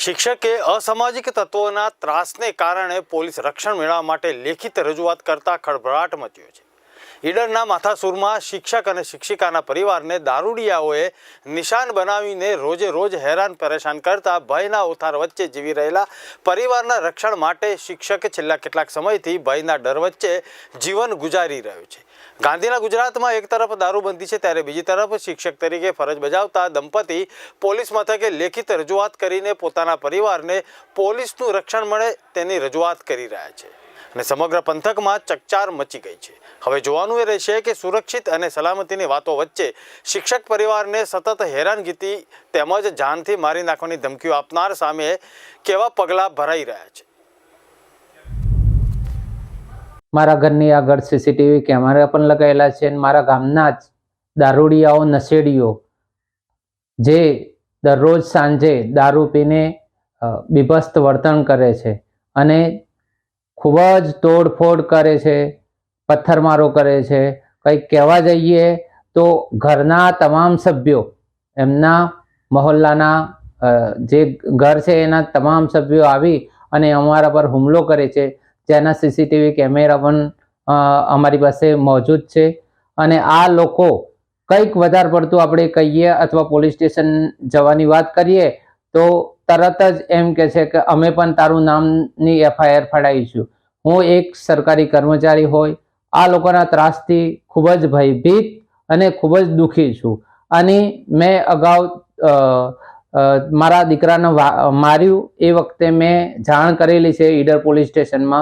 શિક્ષકે અસામાજિક તત્વોના ત્રાસને કારણે પોલીસ રક્ષણ મેળવવા માટે લેખિત રજૂઆત કરતા ખળભળાટ મચ્યો છે. ઈડરના માથાસુરમાં શિક્ષક અને શિક્ષિકાના પરિવારને દારૂડિયાઓએ નિશાન બનાવીને રોજે રોજ હેરાન પરેશાન કરતા ભયના ઉથાર વચ્ચે જીવી રહેલા પરિવારના રક્ષણ માટે શિક્ષક છેલ્લા કેટલાક સમયથી ભયના ડર વચ્ચે જીવન ગુજારી રહ્યો છે. ગાંધીના ગુજરાતમાં એક તરફ દારૂબંધી છે ત્યારે બીજી તરફ શિક્ષક તરીકે ફરજ બજાવતા દંપતી પોલીસ મથકે લેખિત રજૂઆત કરીને પોતાના પરિવારને પોલીસનું રક્ષણ મળે તેની રજૂઆત કરી રહ્યા છે. અને સમગ્ર પંથકમાં ચકચાર મચી ગઈ છે. હવે જોવાનું એ રહેશે કે સુરક્ષિત અને સલામતીની વાતો વચ્ચે શિક્ષક પરિવારને સતત હેરાનગીતી તેમજ જાનથી મારી નાખવાની ધમકીઓ આપનાર સામે કેવા પગલાં ભરાઈ રહ્યા છે. મારા ઘરની આગળ સીસીટીવી કેમેરા પણ લગાવેલા છે અને મારા ગામના જ દારૂડિયાઓ, નશેડીઓ જે દરરોજ સાંજે દારૂ પીને બીભસ્ત વર્તન કરે છે અને ખૂબ જ તોડફોડ કરે છે, પથ્થરમારો કરે છે. કંઈક કહેવા જઈએ તો ઘરના તમામ સભ્યો, એમના મહોલ્લાના જે ઘર છે એના તમામ સભ્યો આવી અને અમારા પર હુમલો કરે છે. જેના સીસીટીવી કેમેરા પણ અમારી પાસે મોજૂદ છે. અને આ લોકો કંઈક વધારે પડતું આપણે કહીએ અથવા પોલીસ સ્ટેશન જવાની વાત કરીએ, તો તરત જ એમ કે છે કે અમે પણ તારું નામની એફઆઈઆર ફડાવીશું હું એક સરકારી કર્મચારી હોય, આ લોકોના ત્રાસથી ખૂબ જ ભયભીત અને ખૂબ જ દુઃખી છું. અને મેં અગાઉ મારા દીકરાને માર્યું એ વખતે મેં જાણ કરેલી છે ઈડર પોલીસ સ્ટેશનમાં.